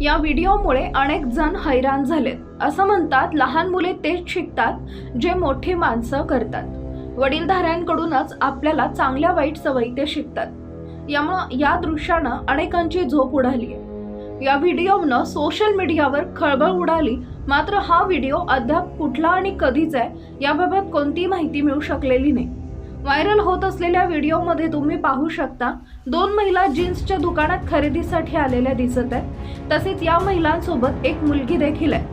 या व्हिडिओमुळे अनेक जण हैराण झालेत. असं म्हणतात लहान मुले तेच शिकतात जे मोठी माणसं करतात. वडीलधाऱ्यांकडूनच आपल्याला चांगल्या वाईट सवयी ते शिकतात. यामुळं या दृश्यानं अनेकांची झोप उडाली. आहे या व्हिडिओनं सोशल मीडियावर खळबळ उडाली. मात्र हा व्हिडिओ अद्याप कुठला आणि कधीच आहे याबाबत कोणतीही माहिती मिळू शकलेली नाही. व्हायरल होत असलेल्या व्हिडिओमध्ये तुम्ही पाहू शकता दोन महिला जीन्सच्या दुकानात खरेदीसाठी आलेल्या दिसत आहेत. तसेच या महिलांसोबत एक मुलगी देखील आहे.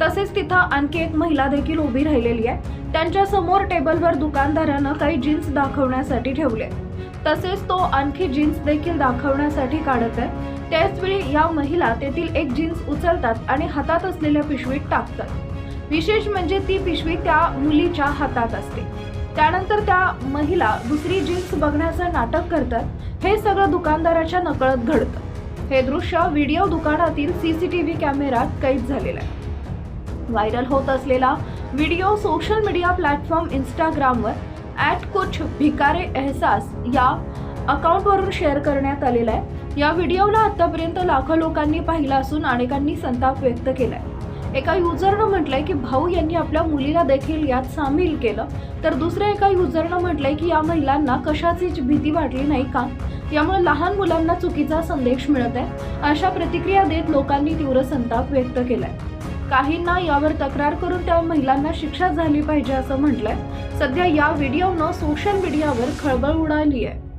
तसेच तिथं आणखी एक महिला देखील उभी राहिलेली आहे. त्यांच्यासमोर टेबलवर दुकानदारानं काही जीन्स दाखवण्यासाठी ठेवले तसेच तो आणखी जीन्स देखील दाखवण्यासाठी काढत आहे. त्याचवेळी या महिला तेथील एक जीन्स उचलतात आणि हातात असलेल्या पिशवीत टाकतात. विशेष म्हणजे ती पिशवी त्या मुलीच्या हातात असते. त्यानंतर त्या महिला दुसरी जीन्स बघण्याचं नाटक करतात. हे सगळं दुकानदाराच्या नकळत घडतं. हे दृश्य व्हिडिओ दुकानातील सीसीटीव्ही कॅमेऱ्यात कैद झालेलं आहे. व्हायरल होत असलेला व्हिडिओ सोशल मीडिया प्लॅटफॉर्म इंस्टाग्रामवर ॲट कुछ भिकारे एहसास या अकाउंटवरून शेअर करण्यात आलेला आहे. या व्हिडिओला आतापर्यंत लाखो लोकांनी पाहिला असून अनेकांनी संताप व्यक्त केला आहे एका युजरनं म्हटलंय की भाऊ यांनी आपल्या मुलीला देखील यात सामील केलं. तर दुसऱ्या एका युजरनं म्हटलंय की या महिलांना कशाचीच भीती वाटली नाही का? यामुळे लहान मुलांना चुकीचा संदेश मिळत आहे. अशा प्रतिक्रिया देत लोकांनी तीव्र संताप व्यक्त केलाय. काहींना यावर तक्रार करून त्या महिलांना शिक्षा झाली पाहिजे असं म्हटलंय. सध्या या व्हिडिओनं सोशल मीडियावर खळबळ उडाली आहे